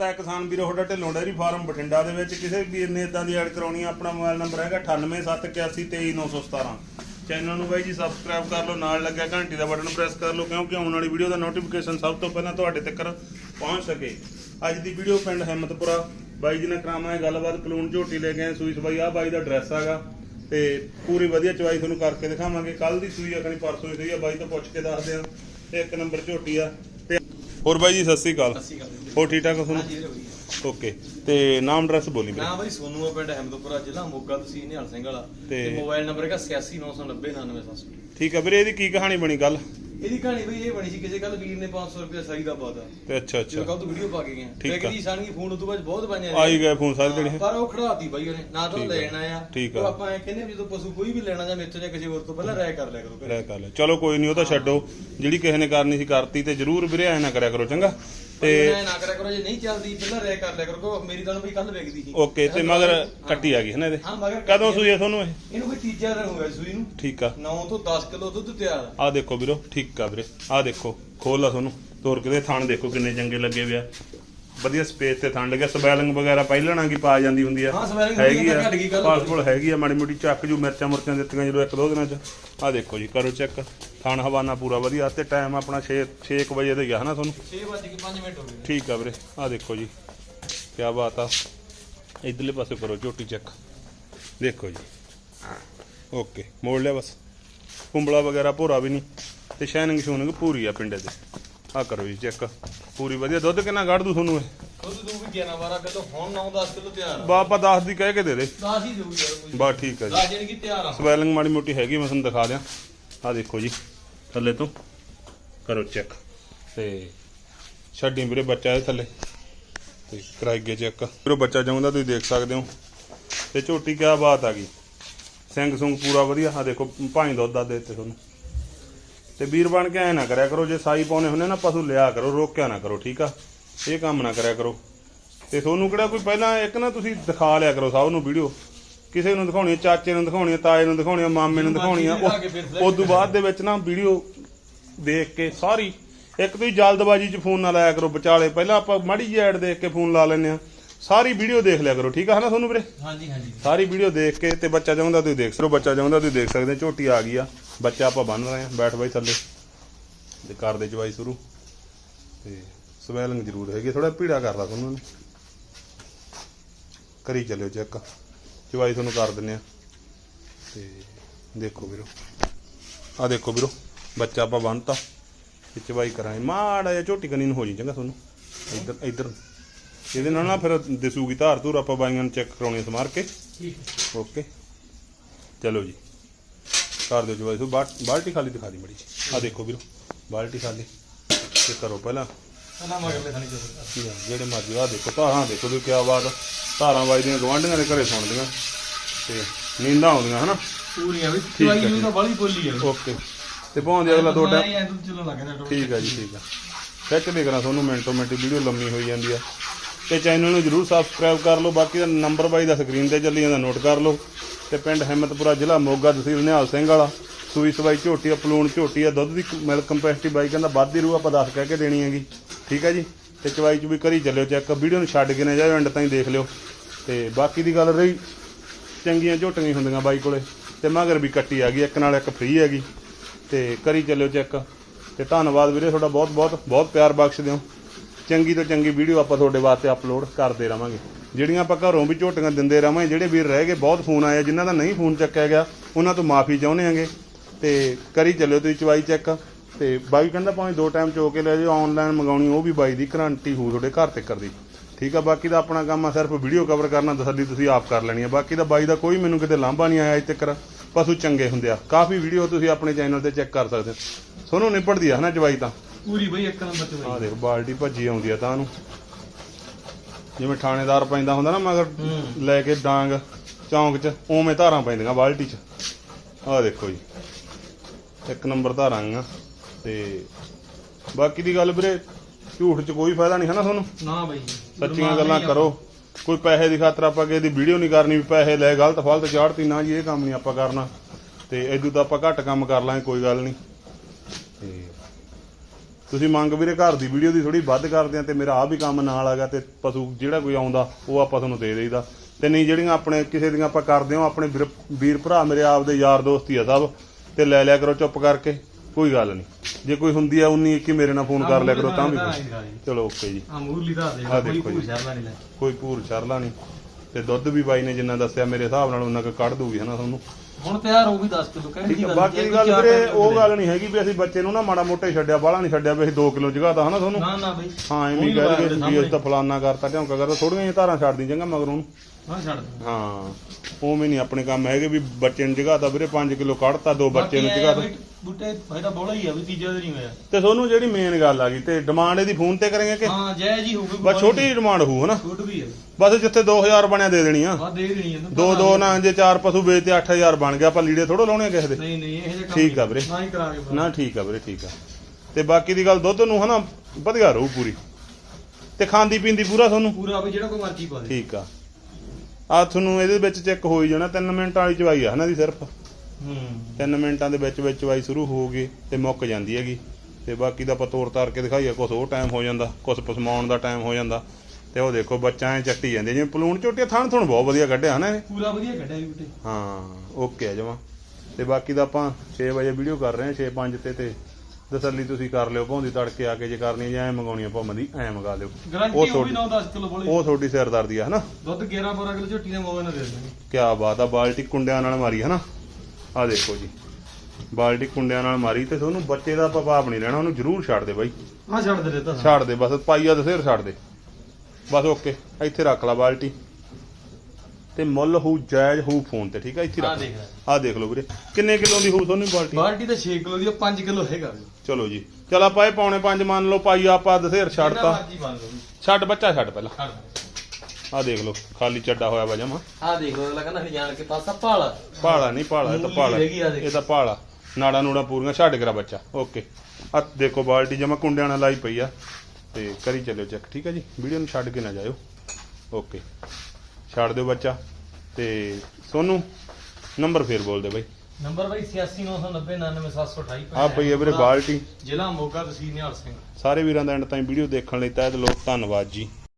ਸਵਾਗਤ ਹੈ ਕਿਸਾਨ ਵੀਰੋ ਤੁਹਾਡਾ ਢਿੱਲੋਂ ਡੇਅਰੀ ਫਾਰਮ ਬਠਿੰਡਾ ਦੇ ਵਿੱਚ। ਕਿਸੇ ਵੀਰ ਨੇ ਇਦਾਂ ਦੀ ਐਡ ਕਰਾਉਣੀ ਆ, ਆਪਣਾ ਮੋਬਾਈਲ ਨੰਬਰ ਹੈਗਾ 9871823917 ਚੈਨਲ ਨੂੰ ਬਾਈ ਜੀ ਸਬਸਕ੍ਰਾਈਬ ਕਰ ਲਓ, ਨਾਲ ਲੱਗਿਆ ਘੰਟੀ ਦਾ ਬਟਨ ਪ੍ਰੈਸ ਕਰ ਲਓ, ਕਿਉਂਕਿ ਆਉਣ ਵਾਲੀ ਵੀਡੀਓ ਦਾ ਨੋਟੀਫਿਕੇਸ਼ਨ ਸਭ ਤੋਂ ਪਹਿਲਾਂ ਤੁਹਾਡੇ ਤੱਕ ਪਹੁੰਚ ਸਕੇ। ਅੱਜ ਦੀ ਵੀਡੀਓ ਪਿੰਡ ਹਿੰਮਤਪੁਰਾ। ਬਾਈ ਜੀ ਨਾਲ ਕਰਾਵਾਂ ਗੱਲਬਾਤ, ਕਲੂਨ ਝੋਟੀ ਲੈ ਕੇ ਸੂਈ ਸਬਾਈ ਆ ਬਾਈ ਦਾ ਐਡਰੈਸ ਹੈਗਾ। ਤੇ ਪੂਰੀ ਵਧੀਆ ਚਵਾਈ ਤੁਹਾਨੂੰ ਕਰਕੇ ਦਿਖਾਵਾਂਗੇ। ਕੱਲ ਦੀ ਸੂਈ ਆ ਕਣੀ ਪਰਸੋਂ ਦੀ ਸੂਈ ਆ, ਬਾਈ ਤੋਂ ਪੁੱਛ ਕੇ ਦੱਸਦੇ ਆ। ਇੱਕ ਨੰਬਰ ਝੋਟੀ ਆ। ਹੋਰ ਬਾਈ ਜੀ ਸਤਿ ਸ੍ਰੀ ਅਕਾਲ। ਹੋਰ ਠੀਕ ਠਾਕ ਹੋ ਤੁਹਾਨੂੰ? ਹਾਂਜੀ ਓਕੇ ਤੇ ਨਾਮ ਐਡਰੈਸ ਬੋਲੀ ਵੀਰੇ। ਨਾਮ ਬਈ ਸੋਨੂ ਆ ਪਿੰਡ ਅਹਿਮਦਪੁਰਾ ਜ਼ਿਲ੍ਹਾ ਮੋਗਾ ਤਹਿਸੀਲ ਨਿਹਾਲ ਸਿੰਘ ਵਾਲਾ। ਤੇ- ਤੇ ਮੋਬਾਈਲ ਨੰਬਰ ਹੈਗਾ 8699099700 ਠੀਕ ਆ ਵੀਰੇ ਇਹਦੀ ਕੀ ਕਹਾਣੀ ਬਣੀ ਗੱਲ? ਇਹਦੀ ਕਹਾਣੀ ਬਈ ਇਹ ਬਣੀ ਸੀ ਕਿਸੇ ਕੱਲ ਵੀਰ ਨੇ 500 ਰੁਪਏ ਸਾਈ ਦਾ ਪਾਤਾ ਤੇ ਅੱਛਾ ਜਦੋਂ ਅੱਛਾ ਕੱਲ ਤੋਂ ਵੀਡੀਓ ਪਾ ਕੇ ਗਏ। ਠੀਕ ਆ। ਕਿਹਦੀ ਸਾਨੀ ਫੋਨ ਉਦੋਂ ਬਾਅਦ ਬਹੁਤ ਪਾਈਆਂ ਆਈ ਗਏ ਫੋਨ ਸਾਰੇ ਜਿਹੜੇ ਪਰ ਉਹ ਖੜਾਤੀ ਬਾਈ ਉਹਨੇ ਨਾ ਤਾਂ ਉਹ ਠੀਕ ਆ। ਲੈਣ ਆਇਆ। ਠੀਕ ਉਹ ਆ। ਆਪਾਂ ਐਂ ਕਹਿੰਦੇ ਵੀ ਜਦੋਂ ਪਸ਼ੂ ਕੋਈ ਵੀ ਲੈਣਾ ਜਾਂ ਮੇਚੋ ਜਾਂ ਕਿਸੇ ਹੋਰ ਤੋਂ ਪਹਿਲਾਂ ਰਾਇ ਕਰ ਲਿਆ ਕਰੋ ਘਰੇ। ਰਹਿ ਕਰ ਲੈ ਚਲੋ ਕੋਈ ਨਹੀਂ ਉਹ ਤਾਂ ਛੱਡੋ। ਜਿਹੜੀ ਕਿਸੇ ਨੇ ਕਰਨੀ ਸੀ ਕਰਤੀ ਤੇ ਜਰੂਰ ਵੀਰੇ ਐ ਨਾ ਕਰਿਆ ਕਰੋ ਚੰਗਾ? ਤੇ ਤੇ ਨਾ ਕਰਿਆ ਕਰੋ ਜੇ ਨਹੀਂ ਚੱਲਦੀ ਪਹਿਲਾਂ ਰਾਇ ਕਰ ਲਿਆ ਕਰੋ ਕਿਉਂਕਿ ਮੇਰੀ ਤਾਂ ਬਈ ਕੱਲ ਵੇਖਦੀ ਸੀ। ਓਕੇ ਤੇ ਮਗਰ ਕੱਟੀ ਆ ਗਈ ਹੈ ਨਾ ਇਹਦੇ? ਹਾਂ ਮਗਰ ਕਦੋਂ ਸੂਈ ਆ ਤੁਹਾਨੂੰ ਇਹ? ਇਹਨੂੰ ਕੋਈ ਤੀਜਾ ਦਿਨ ਹੋ ਗਿਆ ਸੂਈ ਨੂੰ। ਠੀਕ ਆ। 9 ਤੋਂ 10 ਕਿਲੋ ਦੁੱਧ ਤਿਆਰ। ਆ ਆ ਦੇਖੋ ਵੀਰੋ ਠੀਕ ਆ ਵੀਰੇ। ਆ ਦੇਖੋ ਖੋਲ ਲਾ ਤੁਹਾਨੂੰ। ਤੋਰ ਕੇ ਦੇ ਥਣ ਦੇਖੋ ਕਿੰਨੇ ਚੰਗੇ ਲੱਗੇ ਵਿਆ ਵਧੀਆ ਸਪੇਸ ਤੇ ਥਣ ਲੱਗਿਆ। ਸਵੈਲਿੰਗ ਵਗੈਰਾ ਪਹਿਲਣਾ ਕੀ ਪਾ ਜਾਂਦੀ ਹੁੰਦੀ ਆ। ਹਾਂ, ਹੈਗੀ ਆ, ਘੱਟ ਗਈ। ਪਾਸਪੋਰਟ ਹੈਗੀ ਆ ਮਾੜੀ ਮੋਟੀ ਚੱਕ ਜੂ ਮਿਰਚਾਂ ਮੁਰਚਾਂ ਦਿੱਤੀਆਂ ਜਦੋਂ ਇੱਕ ਦੋ ਦਿਨਾਂ ਚ। ਆ ਦੇਖੋ ਜੀ ਕਰੋ ਚੈੱਕ ਥਣ ਹਵਾਨਾ ਪੂਰਾ ਵਧੀਆ। ਤੇ ਟਾਈਮ ਆਪਣਾ 6 6 ਵਜੇ ਦਾ ਹੀ ਆ ਹਨਾ ਤੁਹਾਨੂੰ? 6 ਵਜੇ ਕੇ 5 ਮਿੰਟ ਹੋ ਗਏ। ਠੀਕ ਆ ਵੀਰੇ। ਆ ਦੇਖੋ ਜੀ ਕੀ ਬਾਤ ਆ। ਇਧਰਲੇ ਪਾਸੇ ਕਰੋ ਝੋਟੀ ਚੈੱਕ ਦੇਖੋ ਜੀ। ਓਕੇ ਮੋੜ ਲਿਆ ਬਸ। ਕੁੰਬਲਾ ਵਗੈਰਾ ਭੋਰਾ ਵੀ ਨਹੀਂ। ਤੇ ਸ਼ਾਈਨਿੰਗ ਸ਼ੂਨਿੰਗ ਪੂਰੀ ਆ ਪਿੰਡੇ ਦੇ ਆ ਕਰੋ ਜੀ ਚੈੱਕ ਪੂਰੀ ਵਧੀਆ ਦੁੱਧ ਕਿੰਨਾ ਕੱਢ ਦੂ ਤੁਹਾਨੂੰ ਇਹ? ਦੁੱਧ ਦੂ ਵੀ 11 12 ਕਿਲੋ ਹੁਣ 9 10 ਕਿਲੋ ਤਿਆਰ ਆ। ਬਾਪਾ 10 ਦੀ ਕਹਿ ਕੇ ਦੇ ਦੇ। 10 ਹੀ ਦੇਊ ਯਾਰ ਕੋਈ। ਬਸ ਠੀਕ ਆ ਜੀ। 10 ਜਾਨੀ ਕਿ ਤਿਆਰ ਆ। ਸਵੈਲਿੰਗ ਮਾੜੀ ਮੋਟੀ ਹੈਗੀ ਮੈਂ ਤੁਹਾਨੂੰ ਦਿਖਾ ਦਿਆਂ। ਆ ਦੇਖੋ ਜੀ ਥੱਲੇ ਤੋਂ। ਕਰੋ ਚੈੱਕ। ਤੇ ਛੱਡੀ ਵੀਰੇ ਬੱਚਾ ਇਹ ਥੱਲੇ। ਤੇ ਕਰਾਈਗੇ ਚੈੱਕ। ਵੀਰੋ ਬੱਚਾ ਜਾਉਂਦਾ ਤੁਸੀਂ ਦੇਖ ਸਕਦੇ ਹੋ। ਤੇ ਝੋਟੀ ਕਿਆ ਬਾਤ ਆ ਗਈ। ਸਿੰਘ ਸੁੰਗ ਪੂਰਾ ਵਧੀਆ। ਆ ਦੇਖੋ ਭਾਈ ਦੁੱਧ ਦਾ ਦੇ ਦਿੱਤੇ ਤੁਹਾਨੂੰ। ਤੇ ਵੀਰ ਬਣ ਕੇ ਐ ਨਾ ਕਰਿਆ ਕਰੋ ਜੇ ਸਾਈ ਪਾਉਣੇ ਹੁੰਦੇ ਨਾ ਪਸ਼ੂ ਲਿਆ ਕਰੋ ਰੋਕਿਆ ਨਾ ਕਰੋ ਠੀਕ ਆ? ਇਹ ਕੰਮ ਨਾ ਕਰਿਆ ਕਰੋ। ਤੇ ਤੁਹਾਨੂੰ ਕਿਹੜਾ ਕੋਈ ਪਹਿਲਾਂ ਇੱਕ ਨਾ ਤੁਸੀਂ ਦਿਖਾ ਲਿਆ ਕਰੋ ਸਭ ਨੂੰ ਵੀਡੀਓ। ਕਿਸੇ ਨੂੰ ਦਿਖਾਉਣੀ ਚਾਚੇ ਨੂੰ ਦਿਖਾਉਣੀ ਆ, ਤਾਏ ਨੂੰ ਦਿਖਾਉਣੀ ਮਾਮੇ ਨੂੰ ਦਿਖਾਉਣੀ ਉਸ ਤੋਂ ਬਾਅਦ ਦੇ ਵਿੱਚ ਨਾ ਵੀਡੀਓ ਦੇਖ ਕੇ ਸਾਰੀ। ਇੱਕ ਤੁਸੀਂ ਜਲਦਬਾਜ਼ੀ 'ਚ ਫੋਨ ਨਾ ਲਾਇਆ ਕਰੋ ਵਿਚਾਲੇ। ਪਹਿਲਾਂ ਆਪਾਂ ਮਾੜੀ ਜਿਹੀ ਐਡ ਦੇਖ ਕੇ ਫੋਨ ਲਾ ਲੈਂਦੇ ਆ। ਸਾਰੀ ਵੀਡੀਓ ਦੇਖ ਲਿਆ ਕਰੋ ਠੀਕ ਆ ਹਨਾ ਤੁਹਾਨੂੰ ਵੀਰੇ? ਹਾਂਜੀ ਹਾਂਜੀ। ਸਾਰੀ ਵੀਡੀਓ ਦੇਖ ਕੇ ਤੇ ਬੱਚਾ ਚਾਹੁੰਦਾ ਤੁਸੀਂ ਦੇਖ ਸਕਦੇ ਹੋ ਬੱਚਾ ਚਾਹੁੰਦਾ ਤੁਸੀਂ ਦੇਖ ਸਕਦੇ ਝੋਟੀ ਆ ਗਈ ਆ ਬੱਚਾ ਆਪਾਂ ਬੰਨ ਰਹੇ ਆ ਬੈਠ ਬਾਈ ਥੱਲੇ। ਤੇ ਕਰ ਦੇ ਚਵਾਈ ਸ਼ੁਰੂ। ਤੇ ਸਵੈਲਿੰਗ ਜ਼ਰੂਰ ਹੈਗੀ ਥੋੜਾ ਪੀੜਾ ਕਰਦਾ ਤੁਹਾਨੂੰ ਕਰੀ ਚੱਲਿਓ ਚੈੱਕ। ਚਵਾਈ ਤੁਹਾਨੂੰ ਕਰ ਦਿੰਨੇ ਆ। ਤੇ ਦੇਖੋ ਵੀਰੋ। ਆ ਦੇਖੋ ਵੀਰੋ ਬੱਚਾ ਆਪਾਂ ਬੰਨਤਾ। ਤੇ ਚਵਾਈ ਕਰਾਂਗੇ। ਮਾੜਾ ਜਿਹਾ ਝੋਟੀ ਕਨੀ ਨੂੰ ਹੋ ਜੀ ਚੰਗਾ ਤੁਹਾਨੂੰ ਇੱਧਰ ਇੱਧਰ। ਇਹਦੇ ਨਾਲ ਨਾ ਫਿਰ ਦਿਸੂਗੀ ਧਾਰ ਧੂਰ ਆਪਾਂ ਬਾਈਆਂ ਨੂੰ ਚੈੱਕ ਕਰਾਉਣੀ ਸਮਾਰ ਕੇ। ਠੀਕ ਓਕੇ ਚਲੋ ਜੀ। ਕਰ ਦਿਓ ਜਵਾਈ ਸੋ ਬਾਲਟੀ ਖਾਲੀ ਦਿਖਾ ਦੀ ਮੜੀ ਆ ਦੇਖੋ ਵੀਰੋ ਬਾਲਟੀ ਖਾਲੀ। ਤੇ ਕਰੋ ਪਹਿਲਾਂ। ਥਣੀ ਕੀ ਆ, ਜਿਹੜੇ ਮਰਜ਼ੀ ਆ ਦੇਖੋ ਧਾਰਾਂ ਦੇਖੋ ਵੀ ਕਿਆ ਬਾਤ ਆ। ਧਾਰਾਂ ਵੱਜਦੀਆਂ ਗਵਾਂਢੀਆਂ ਦੇ ਘਰੇ ਸੁਣਦੀਆਂ। ਤੇ ਨੀਂਦਾਂ ਆਉਂਦੀਆਂ ਹਨਾ? ਪੂਰੀਆਂ ਵੀ। ਹੈ, ਚਵਾਈ ਨੂੰ। ਤਾਂ ਬਾਲੀ ਬੋਲੀ ਆ ਓਕੇ ਤੇ ਪਹੁੰਚ ਅਗਲਾ ਲੱਗ ਰਿਹਾ ਠੀਕ ਹੈ ਜੀ ਠੀਕ ਹੈ ਚੈੱਕ ਦੇ ਕਰਾਂ ਤੁਹਾਨੂੰ ਮਿੰਟੋ ਮਿੰਟ ਵੀਡੀਓ ਲੰਮੀ ਹੋਈ ਜਾਂਦੀ ਆ। ਤੇ ਚੈਨਲ ਨੂੰ ਜਰੂਰ ਸਬਸਕ੍ਰਾਈਬ ਕਰ ਲਓ, ਬਾਕੀ ਦਾ ਨੰਬਰ ਬਾਈ ਦਾ ਸਕਰੀਨ ਤੇ ਚੱਲੀ ਜਾਂਦਾ ਨੋਟ ਕਰ ਲਓ। ਤੇ ਪਿੰਡ ਹਿੰਮਤਪੁਰਾ ਜ਼ਿਲ੍ਹਾ ਮੋਗਾ ਤਹਿਸੀਲ ਨਿਹਾਲ ਸਿੰਘ ਵਾਲਾ, ਸੂਈ ਸਵਾਈ ਝੋਟੀ ਆ ਪਲੂਣ ਝੋਟੀ ਆ ਦੁੱਧ ਦੀ ਮਿਲਕ ਕੰਪੈਸਿਟੀ ਬਾਈ ਕਹਿੰਦਾ ਵੱਧ ਦੀ ਰੂ ਆਪਾਂ 10 ਕਹਿ ਕੇ ਦੇਣੀ ਹੈਗੀ। ਠੀਕ ਹੈ ਜੀ? ਤੇ ਚਵਾਈ ਚ ਵੀ ਕਰੀ ਚੱਲਿਓ ਚੈੱਕ ਵੀਡੀਓ ਨੂੰ ਛੱਡ ਕੇ ਨਾ ਜਾਇਓ ਐਂਡ ਤਾਈਂ ਦੇਖ ਲਿਓ। ਤੇ ਬਾਕੀ ਦੀ ਗੱਲ ਰਹੀ, ਚੰਗੀਆਂ ਝੋਟੀਆਂ ਹੀ ਹੁੰਦੀਆਂ ਬਾਈ ਕੋਲੇ, ਤੇ ਮਗਰ ਵੀ ਕੱਟੀ ਆ ਗਈ, ਇੱਕ ਨਾਲ ਇੱਕ ਫ੍ਰੀ ਹੈਗੀ। ਤੇ ਕਰੀ ਚੱਲਿਓ ਚੈੱਕ ਤੇ ਧੰਨਵਾਦ ਵੀਰੇ, ਤੁਹਾਡਾ ਬਹੁਤ ਬਹੁਤ ਬਹੁਤ ਪਿਆਰ ਬਖਸ਼ ਦਿਓ ਚੰਗੀ ਤੋਂ ਚੰਗੀ ਵੀਡੀਓ ਆਪਾਂ ਤੁਹਾਡੇ ਵਾਸਤੇ ਅਪਲੋਡ ਕਰਦੇ ਰਵਾਂਗੇ। ਜਿਹੜੀਆਂ ਆਪਾਂ ਘਰੋਂ ਵੀ ਝੋਟੀਆਂ ਦਿੰਦੇ ਰਵਾਂਗੇ ਜਿਹੜੇ ਵੀਰ ਰਹਿ ਗਏ ਬਹੁਤ ਫੋਨ ਆਏ ਆ, ਜਿਨ੍ਹਾਂ ਦਾ ਨਹੀਂ ਫੋਨ ਚੱਕਿਆ ਗਿਆ ਉਹਨਾਂ ਤੋਂ ਮਾਫੀ ਚਾਹੁੰਦੇ ਆਂਗੇ। ਤੇ ਕਰੀ ਚੱਲਿਓ ਤੁਸੀਂ ਚਵਾਈ ਚੈੱਕ। ਤੇ ਬਾਈ ਕਹਿੰਦਾ ਭਾਵੇਂ ਦੋ ਟਾਈਮ ਚੋ ਕੇ ਲੈ ਜਾਓ ਆਨਲਾਈਨ ਮੰਗਾਉਣੀ ਉਹ ਵੀ ਬਾਈ ਦੀ ਗਰੰਟੀ ਹੋ ਤੁਹਾਡੇ ਘਰ ਤੱਕ ਦੀ। ਠੀਕ ਆ ਬਾਕੀ ਦਾ ਆਪਣਾ ਕੰਮ ਆ ਸਿਰਫ ਵੀਡੀਓ ਕਵਰ ਕਰਨਾ ਤਸੱਲੀ ਤੁਸੀਂ ਆਪ ਕਰ ਲੈਣੀ ਆ। ਬਾਕੀ ਦਾ ਬਾਈ ਦਾ ਕੋਈ ਮੈਨੂੰ ਕਿਤੇ ਲਾਂਭਾ ਨਹੀਂ ਆਇਆ ਅਜੇ ਤੱਕ। ਪਸ਼ੂ ਚੰਗੇ ਹੁੰਦੇ ਆ। ਕਾਫੀ ਵੀਡੀਓ ਤੁਸੀਂ ਆਪਣੇ ਚੈਨਲ ਤੇ ਚੈੱਕ ਕਰ ਸਕਦੇ ਹੋ। ਤੁਹਾਨੂੰ ਨਿਪੜਦੀ ਆ ਹਨਾ ਜਵਾਈ ਤਾਂ। ਪੂਰੀ ਬਈ ਇੱਕ ਨੰਬਰ ਆ ਚਵਾਈ ਦੇਖ ਬਾਲਟੀ ਭੱਜੀ ਆਉਂਦੀ ਆ ਤਾਂ ਨੂੰ। ਜਿਵੇਂ ਥਾਣੇਦਾਰ ਪੈਂਦਾ ਹੁੰਦਾ ਨਾ ਮਗਰ ਹੂੰ। ਲੈ ਕੇ ਡਾਂਗ ਚੌਂਕ 'ਚ ਉਵੇਂ ਧਾਰਾਂ ਪੈਂਦੀਆਂ ਬਾਲਟੀ 'ਚ। ਆਹ ਦੇਖੋ ਜੀ ਇੱਕ ਨੰਬਰ ਧਾਰਾਂ ਆ ਤੇ ਬਾਕੀ ਦੀ ਗੱਲ ਵੀਰੇ ਝੂਠ 'ਚ ਕੋਈ ਫਾਇਦਾ ਨਹੀਂ ਹੈ ਨਾ ਤੁਹਾਨੂੰ? ਨਾ ਬਈ ਸੱਚੀਆਂ ਗੱਲਾਂ ਕਰੋ। ਕੋਈ ਪੈਸੇ ਦੀ ਖਾਤਰ ਆਪਾਂ ਕਿਸੇ ਦੀ ਵੀਡੀਓ ਨਹੀਂ ਕਰਨੀ ਵੀ ਪੈਸੇ ਲੈ ਗਲਤ ਫਲਤ ਚਾੜਤੀ ਨਾ ਜੀ ਇਹ ਕੰਮ ਨਹੀਂ ਆਪਾਂ ਕਰਨਾ। ਤੇ ਇਦੋਂ ਤਾਂ ਆਪਾਂ ਘੱਟ ਕੰਮ ਕਰ ਲਾਂਗੇ ਕੋਈ ਗੱਲ ਨਹੀਂ। ਤੇ ਤੁਸੀਂ ਮੰਗ ਵੀਰੇ ਘਰ ਦੀ ਵੀਡੀਓ ਦੀ ਥੋੜੀ ਵੱਧ ਕਰਦੇ ਆ ਤੇ ਮੇਰਾ ਆ ਵੀ ਕੰਮ ਨਾਲ ਆਗਾ ਤੇ ਪਸ਼ੂ ਜਿਹੜਾ ਕੋਈ ਆਉਂਦਾ ਉਹ ਆਪਾਂ ਤੁਹਾਨੂੰ ਦੇ ਦੇਈਦਾ। ਤੇ ਨਹੀਂ ਜਿਹੜੀਆਂ ਆਪਣੇ ਕਿਸੇ ਦੀਆਂ ਆਪਾਂ ਕਰਦੇ ਹਾਂ ਆਪਣੇ ਵੀਰ- ਭਰਾ ਮੇਰੇ ਆਪ ਦੇ ਯਾਰ ਦੋਸਤ ਹੀ ਆ ਸਭ ਤੇ ਲੈ ਲਿਆ ਕਰੋ ਚੁੱਪ ਕਰਕੇ ਕੋਈ ਗੱਲ ਨਹੀਂ। ਜੇ ਕੋਈ ਹੁੰਦੀ ਆ 19 21 ਮੇਰੇ ਨਾਲ ਫੋਨ ਕਰ ਲਿਆ ਕਰੋ ਤਾਂ ਵੀ ਚਲੋ ਓਕੇ ਜੀ। ਆ ਮੂਰਲੀ ਦਾ ਕੋਈ। ਕੋਈ ਸ਼ਰਮਾ ਨਹੀਂ ਕੋਈ ਭੂਰ ਚਰਲਾ ਨਹੀਂ। ਤੇ ਦੁੱਧ ਵੀ ਬਾਈ ਨੇ ਜਿੰਨਾ ਦੱਸਿਆ ਮੇਰੇ ਹਿਸਾਬ ਨਾਲ ਉਹਨਾਂ ਕੁ ਕੱਢ ਦੂਗੀ ਹਨਾ ਤੁਹਾਨੂੰ। ਹੁਣ ਤਿਆਰ ਹੋ ਵੀ 10 ਕਿਲੋ ਕਹਿੰਦੀ ਠੀਕ ਹੈ ਬਾਕੀ ਦੀ ਗੱਲ ਵੀਰੇ ਉਹ ਗੱਲ ਨਹੀਂ ਹੈਗੀ ਵੀ ਅਸੀਂ ਬੱਚੇ ਨੂੰ ਨਾ ਮਾੜਾ ਮੋਟਾ ਛੱਡਿਆ ਬਾਹਲਾ ਨਹੀਂ ਛੱਡਿਆ ਵੀ ਅਸੀਂ 2 ਕਿਲੋ ਜਗ੍ਹਾ ਤਾਂ ਹਨਾ ਤੁਹਾਨੂੰ? ਨਾ ਨਾ ਬਈ। ਹਾਂ ਐਵੇਂ ਕਹਿ ਰਹੇ ਵੀ। ਅਸੀਂ ਤਾਂ ਫਲਾਨਾ ਕਰਤਾ ਢੌਂਕਾ ਕਰਤਾ ਥੋੜੀਆਂ ਜਿਹੀਆਂ ਧਾਰਾਂ ਛੱਡ ਦੀ ਚੰਗਾ ਮਗਰੋਂ ਨੂੰ ਹਾਂ ਛੱਡ ਦੇ ਹਾਂ ਉਵੇਂ ਨਹੀਂ ਆਪਣੇ ਕੰਮ ਹੈਗੇ ਵੀ ਬੱਚੇ ਨੂੰ ਜਗ੍ਹਾ ਤਾਂ ਵੀਰੇ 5 ਕਿਲੋ ਕੱਢਤਾ ਦੋ ਬੱਚੇ ਨੂੰ ਜਗ੍ਹਾ ਬਈ ਬੂਟੇ ਫਾਇਦਾ ਬੋਲਾ ਹੀ ਆ ਵੀ ਤੀਜਾ ਦਿਨ ਹੀ ਹੋਇਆ। ਤੇ ਤੁਹਾਨੂੰ ਜਿਹੜੀ ਮੇਨ ਗੱਲ ਆ ਗਈ ਤੇ ਡਿਮਾਂਡ ਇਹਦੀ ਫੋਨ ਤੇ ਕਰਾਂਗੇ ਕਿ ਹਾਂ ਜੈ ਜੀ ਹੋਊਗੀ ਬਸ ਛੋਟੀ ਜਿਹੀ ਡਿਮਾਂਡ ਹੋਊ ਹਨਾ? ਛੋਟ ਵੀ ਹੈ ਬਸ ਜਿੱਥੇ 2000 ਬਣਿਆ ਦੇ ਦੇਣੀ ਆ। ਆ ਦੇ ਦੇਣੀ ਹੈ ਦੋ ਦੋ ਨਾ ਜੇ ਚਾਰ ਪਸ਼ੂ ਵੇਚਤੇ 8000 ਬਣ ਗਿਆ ਆਪਾਂ ਲੀੜੇ ਥੋੜੋ ਲਾਉਣੇ ਆ ਕਿਸੇ ਦੇ। ਨਹੀਂ ਨਹੀਂ ਇਹ ਜੇ ਕੰਮ ਠੀਕ ਆ ਵੀਰੇ। ਨਾ ਹੀ ਕਰਾਂਗੇ ਬਸ। ਨਾ ਠੀਕ ਆ ਵੀਰੇ ਠੀਕ ਆ। ਤੇ ਬਾਕੀ ਦੀ ਗੱਲ ਦੁੱਧ ਨੂੰ ਹਨਾ ਵਧੀਆ ਰਹੂ ਪੂਰੀ। ਤੇ ਖਾਂਦੀ ਪੀਂਦੀ ਪੂਰਾ ਤੁਹਾਨੂੰ ਪੂਰਾ ਵੀ ਜਿਹੜਾ ਕੋਈ ਮਰਜ਼ੀ ਪਾ ਦੇ। ਠੀਕ ਆ। ਆ ਤੁਹਾਨੂੰ ਇਹਦੇ ਵਿੱਚ ਚੈੱਕ ਹੋ ਹੀ ਜਾਣਾ 3 ਮਿੰਟ ਵਾਲੀ ਚਵਾਈ ਆ ਹਨਾ ਦੀ ਸਿਰਫ। 3 ਮਿੰਟਾਂ ਦੇ ਵਿੱਚ ਵਿੱਚ ਚਵਾਈ ਸ਼ੁਰੂ ਹੋਊਗੀ ਤੇ ਮੁੱਕ ਜਾਂਦੀ ਹੈਗੀ। ਤੇ ਬਾਕੀ ਦਾ ਆਪਾਂ ਤੋੜ ਤਾਰ ਕੇ ਦਿਖਾਈਏ ਕੁਛ ਉਹ ਟਾਈਮ ਹੋ ਜਾਂਦਾ ਕੁਛ ਪਸਮਾਉਣ ਦਾ ਟਾਈਮ ਹੋ ਜਾਂਦਾ। ਤੇ ਉਹ ਦੇਖੋ ਬੱਚਾ ਐ ਚੱਟੀ ਜਾਂਦੇ ਜਿਵੇਂ ਪਲੂਣ ਝੋਟੀਆਂ ਥਣ ਥਣ ਬਹੁਤ ਵਧੀਆ ਕੱਢਿਆ ਹਨਾ ਇਹ। ਪੂਰਾ ਵਧੀਆ ਕੱਢਿਆ ਜੀ ਬੂਟੇ। ਹਾਂ ਓਕੇ ਆ ਜਮਾ। ਤੇ ਬਾਕੀ ਦਾ ਆਪਾਂ 6 ਵਜੇ ਵੀਡੀਓ ਕਰ ਰਹੇ ਹਾਂ 6 5 ਤੇ ਤੇ ਤਸੱਲੀ ਤੁਸੀਂ ਕਰ ਲਿਓ ਭੌਂਦੀ ਤੜਕੇ ਆ ਕੇ ਜੇ ਕਰਨੀ ਹੈ ਜਾਂ ਐ ਮੰਗਾਉਣੀ ਆ ਦੀ ਐ ਮੰਗਾ ਲਿਓ। ਉਹ ਉਹ ਵੀ ਤੁਹਾਡੀ 9 10 ਕਿਲੋ ਬੋਲੀ ਉਹ ਤੁਹਾਡੀ ਸਿਰਦਰਦੀ ਆ ਹਨਾ। ਦੁੱਧ 11 12 ਕਿਲੋ ਝੋਟੀ ਦੇ ਮੋਗੇ ਨਾਲ ਦੇ ਦੇਣੀ ਕਿਆ ਬਾਤ ਆ ਬਾਲਟੀ ਕੁੰਡਿਆਂ ਨਾਲ ਮਾਰੀ ਹਨਾ। ਆ ਦੇਖੋ ਜੀ। ਬਾਲਟੀ ਕੁੰਡਿਆਂ ਨਾਲ ਮਾਰੀ ਤੇ ਤੁਹਾਨੂੰ ਬੱਚੇ ਦਾ ਪ੍ਰਭਾਵ ਨਹੀਂ ਰਹਿਣਾ ਉਹਨੂੰ ਜ਼ਰੂਰ ਛੱਡ ਦੇ ਬਾਈ। ਆ ਛੱਡ ਦੇ ਦਿੱਤਾ। ਛੱਡ ਦੇ ਬਸ ਪਾਈਆ ਦੇ ਸਿਰ ਛੱਡ ਦੇ। ਬਸ ਓਕੇ ਇੱਥੇ ਰੱਖ ਲੈ ਬਾਲਟੀ। ਤੇ ਮੁੱਲ ਹੋਊ ਜਾਇਜ਼ ਹੋਊ ਫੋਨ ਤੇ ਠੀਕ ਆ? ਇੱਥੇ ਰੱਖ। ਆ ਦੇਖ ਲਓ ਵੀਰੇ ਕਿੰਨੇ ਕਿਲੋ ਦੀ ਹੋਊ ਤੁਹਾਨੂੰ ਬਾਲਟੀ? ਬਾਲਟੀ ਤਾਂ 6 ਕਿਲੋ ਦੀ ਆ 5 ਕਿਲੋ ਹੈਗਾ ਚਲੋ ਜੀ। ਚਲ ਆਪਾਂ ਇਹ ਪੌਣੇ ਪੰਜ ਮੰਨ ਲਓ ਪਾਈਆ ਆਪਾਂ ਦਸੇਰ ਛੱਡਤਾ। ਛੱਡ ਬੱਚਾ ਛੱਡ ਪਹਿਲਾਂ। ਆ ਦੇਖ ਲਓ ਖਾਲੀ ਚੱਡਾ ਹੋਇਆ ਵਾ ਜਮਾ। ਆ ਦੇਖ ਲੋ ਅਗਲਾ ਕਹਿੰਦਾ ਜਾਣ ਕੇ ਪਾਸਾ ਭਾਲਾ ਪਾਲਾ ਨਹੀਂ ਪਾਲਾ ਇਹ ਤਾਂ ਪਾਲਾ। ਹੈਗੀ ਆ ਦੇਖ। ਇਹ ਤਾਂ ਪਾਲਾ। ਨਾੜਾ ਨੂੜਾ ਪੂਰੀਆਂ ਛੱਡ ਕਰਾ ਬੱਚਾ। ਓਕੇ। ਆ ਦੇਖੋ ਬਾਲਟੀ ਜਮਾ ਕੁੰਡਿਆਂ ਨਾਲ ਲਾਈ ਪਈ ਆ। ਤੇ ਕਰੀ ਚੱਲਿਓ ਚੈੱਕ ਠੀਕ ਆ ਜੀ? ਵੀਡੀਓ ਨੂੰ ਛੱਡ ਕੇ ਨਾ ਜਾਇਓ। ਓਕੇ। ਛੱਡ ਦਿਓ ਬੱਚਾ। ਤੇ ਸੋਨੂੰ ਨੰਬਰ ਫੇਰ ਬੋਲ ਦੇ ਬਾਈ। ਨੰਬਰ ਬਾਈ 8699099728 ਆ ਪਈ ਹੈ ਵੀਰੇ ਬਾਲਟੀ। ਜ਼ਿਲ੍ਹਾ ਮੋਗਾ ਤਹਿਸੀਲ ਨਿਹਾਲ ਸਿੰਘ। ਸਾਰੇ ਵੀਰਾਂ ਦਾ ਐਂਡ ਤਾਈਂ ਵੀਡੀਓ ਦੇਖਣ ਲਈ ਤਹਿ ਦਿਲੋਂ ਧੰਨਵਾਦ ਜੀ।